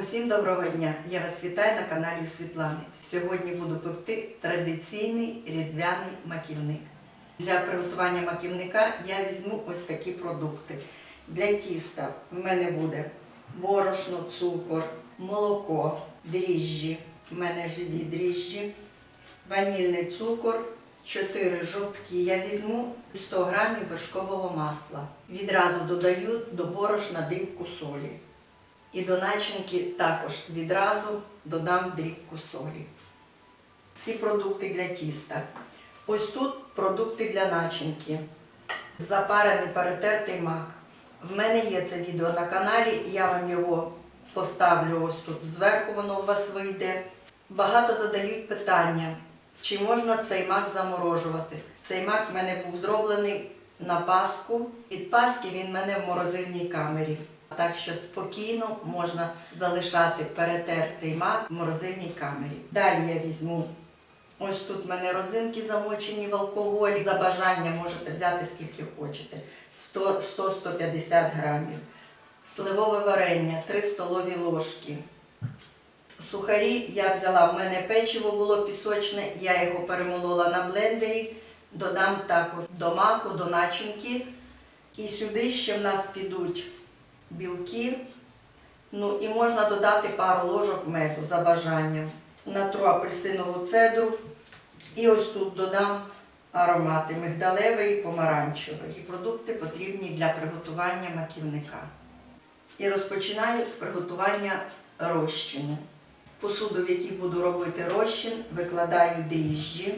Усім доброго дня! Я вас вітаю на каналі Світлани. Сьогодні буду пекти традиційний різдвяний маківник. Для приготування маківника я візьму ось такі продукти. Для тіста в мене буде борошно, цукор, молоко, дріжджі, в мене живі дріжджі, ванільний цукор, 4 жовтки. Я візьму 100 грамів вершкового масла. Відразу додаю до борошна дрібку солі. І до начинки також відразу додам дрібку солі. Ці продукти для тіста. Ось тут продукти для начинки. Запарений перетертий мак. В мене є це відео на каналі, я вам його поставлю ось тут зверху, воно у вас вийде. Багато задають питання, чи можна цей мак заморожувати. Цей мак в мене був зроблений на Пасху. Від Пасхи він в мене в морозильній камері. Так що спокійно можна залишати перетертий мак в морозильній камері. Далі я візьму ось тут в мене родзинки замочені в алкоголі. За бажанням можете взяти скільки хочете. 100 100-150 грамів. Сливове варення 3 столові ложки. Сухарі я взяла, в мене печиво було пісочне, я його перемолола на блендері, додам також до маку, до начинки. І сюди ще в нас підуть білки. Ну і можна додати пару ложок меду за бажанням. Натру апельсинову цедру. І ось тут додам аромати мигдалевий і помаранчевий. І продукти потрібні для приготування маківника. І розпочинаю з приготування розчину. Посуду, в якій буду робити розчин, викладаю дріжджі,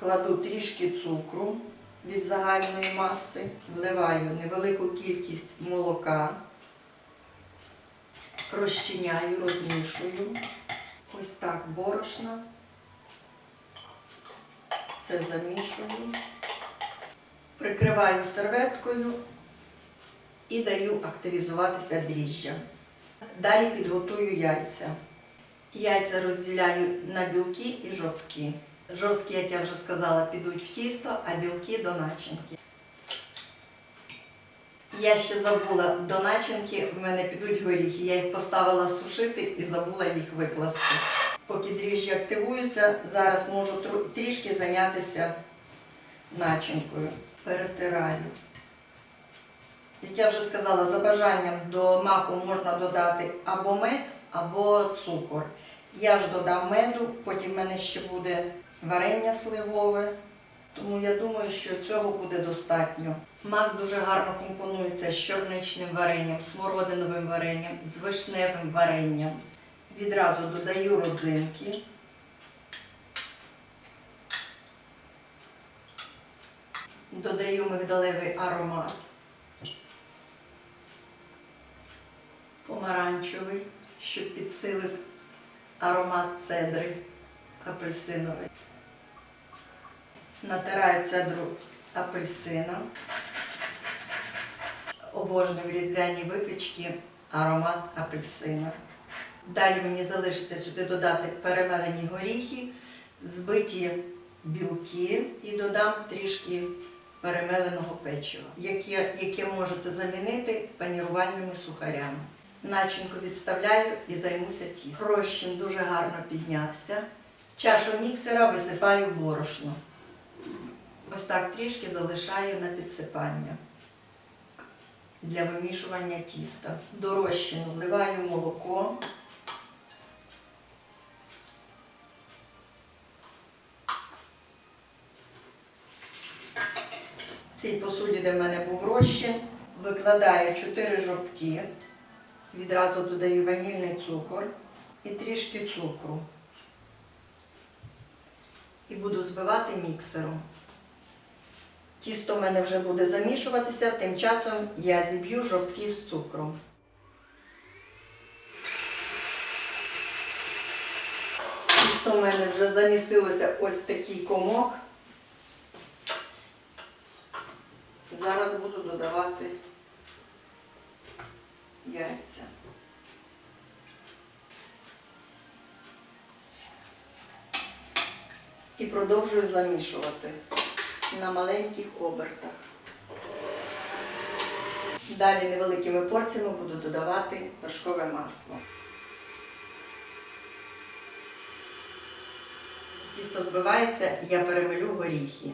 кладу трішки цукру від загальної маси, вливаю невелику кількість молока, розчиняю, розмішую. Ось так борошна. Все замішую. Прикриваю серветкою і даю активізуватися дріжджям. Далі підготую яйця. Яйця розділяю на білки і жовтки. Жовтки, як я вже сказала, підуть в тісто, а білки до начинки. Я ще забула до начинки, в мене підуть горіхи. Я їх поставила сушити і забула їх викласти. Поки дріжджі активуються, зараз можу трішки зайнятися начинкою. Перетираю. Як я вже сказала, за бажанням до маку можна додати або мед, або цукор. Я ж додам меду, потім в мене ще буде варення сливове. Тому я думаю, що цього буде достатньо. Мак дуже гарно компонується з чорничним варенням, смородиновим варенням, з вишневим варенням. Відразу додаю родзинки. Додаю мигдалевий аромат. Помаранчевий, щоб підсилив аромат цедри апельсиновий. Натираю цедру апельсина. Обожнюю в різдвяній випічці аромат апельсина. Далі мені залишиться сюди додати перемелені горіхи, збиті білки і додам трішки перемеленого печива, яке, яке можете замінити панірувальними сухарями. Начинку відставляю і займуся тістом. Розчин дуже гарно піднявся. Чашу міксера висипаю борошно. Ось так трішки залишаю на підсипання для вимішування тіста. До розчину вливаю молоко. В цій посуді, де в мене був розчин, викладаю 4 жовтки, відразу додаю ванільний цукор і трішки цукру. І буду збивати міксером. Тісто в мене вже буде замішуватися, тим часом я зіб'ю жовтки з цукром. Тісто в мене вже замістилося ось в такий комок. Зараз буду додавати яйця. І продовжую замішувати на маленьких обертах. Далі невеликими порціями буду додавати вершкове масло. Тісто збивається, я перемилю горіхи.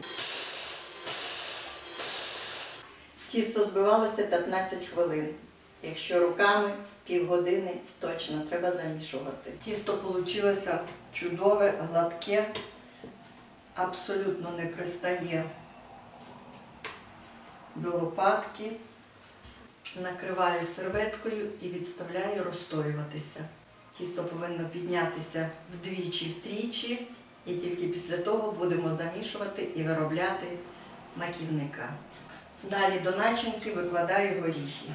Тісто збивалося 15 хвилин. Якщо руками півгодини, точно треба замішувати. Тісто вийшло чудове, гладке абсолютно не пристає до лопатки. Накриваю серветкою і відставляю розстоюватися. Тісто повинно піднятися вдвічі-втричі, і тільки після того будемо замішувати і виробляти маківника. Далі до начинки викладаю горіхи.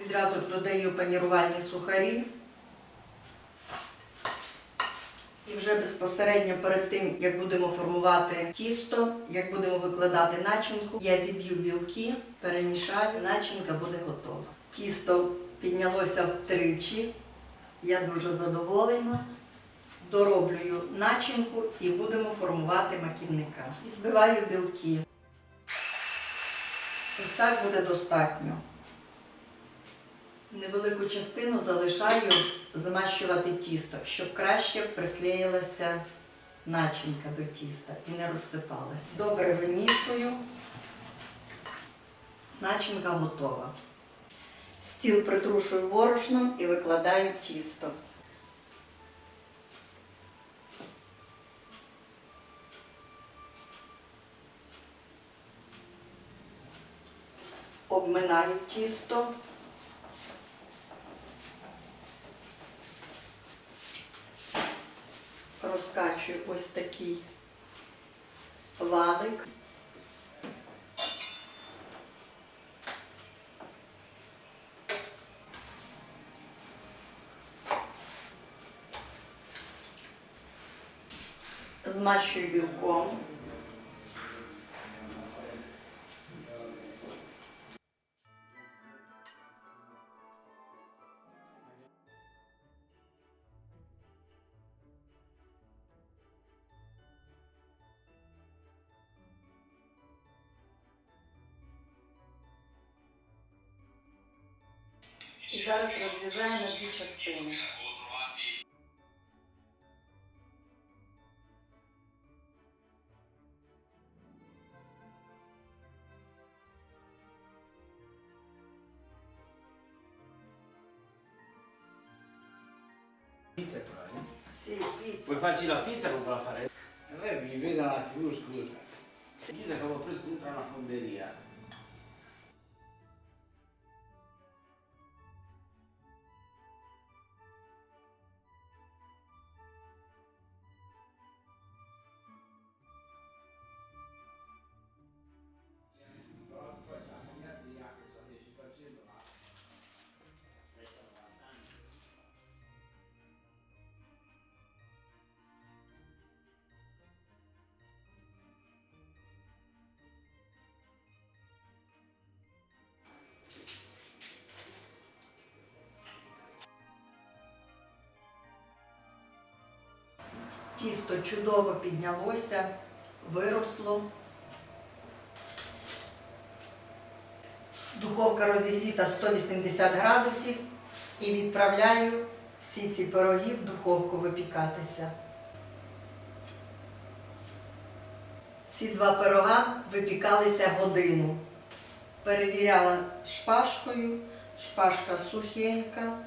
Відразу ж додаю панірувальні сухарі. І вже безпосередньо перед тим, як будемо формувати тісто, як будемо викладати начинку, я зіб'ю білки, перемішаю, начинка буде готова. Тісто піднялося втричі. Я дуже задоволена. Дороблюю начинку і будемо формувати маківника. І збиваю білки. Ось так буде достатньо. Невелику частину залишаю змащувати тісто, щоб краще приклеїлася начинка до тіста і не розсипалася. Добре вимішую. Начинка готова. Стіл притрушую борошном і викладаю тісто. Обминаю тісто. Розкачую ось такий валик. Змащую білком. І зараз розрізаю на дві частини. Pizza qua, eh? Sì, pizza. Vuoi farci la pizza come la fare? Eh, mi vedo un attimo, scusa. Pizza che avevo preso dentro una fonderia. Тісто чудово піднялося, виросло. Духовка розігріта 180 градусів і відправляю всі ці пироги в духовку випікатися. Ці два пирога випікалися годину. Перевіряла шпажкою, шпажка сухенька,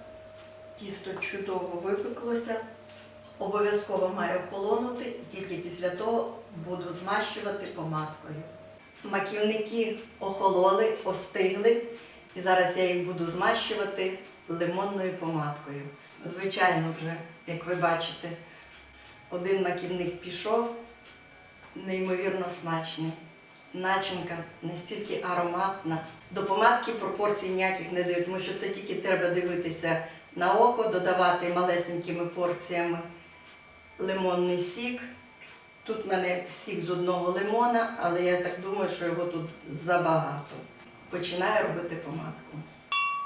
тісто чудово випеклося. Обов'язково має охолонути і тільки після того буду змащувати помадкою. Маківники охололи, остигли, і зараз я їх буду змащувати лимонною помадкою. Звичайно, вже, як ви бачите, один маківник пішов, неймовірно смачний. Начинка настільки ароматна. До помадки пропорцій ніяких не дають, тому що це тільки треба дивитися на око, додавати малесенькими порціями лимонний сік. Тут в мене сік з одного лимона, але я так думаю, що його тут забагато. Починаю робити помадку.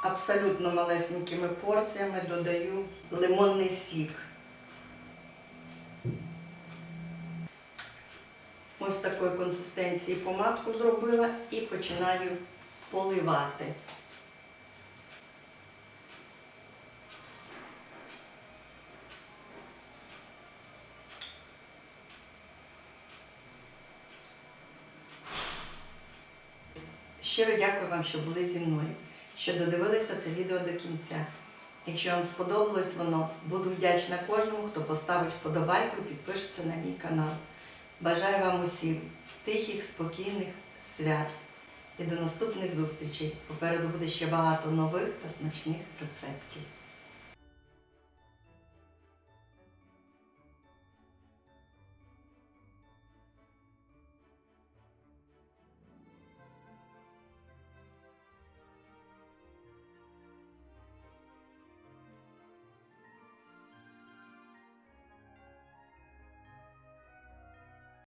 Абсолютно малесенькими порціями додаю лимонний сік. Ось такої консистенції помадку зробила і починаю поливати. Щиро дякую вам, що були зі мною, що додивилися це відео до кінця. Якщо вам сподобалось воно, буду вдячна кожному, хто поставить вподобайку і підпишеться на мій канал. Бажаю вам усім тихих, спокійних свят і до наступних зустрічей. Попереду буде ще багато нових та смачних рецептів.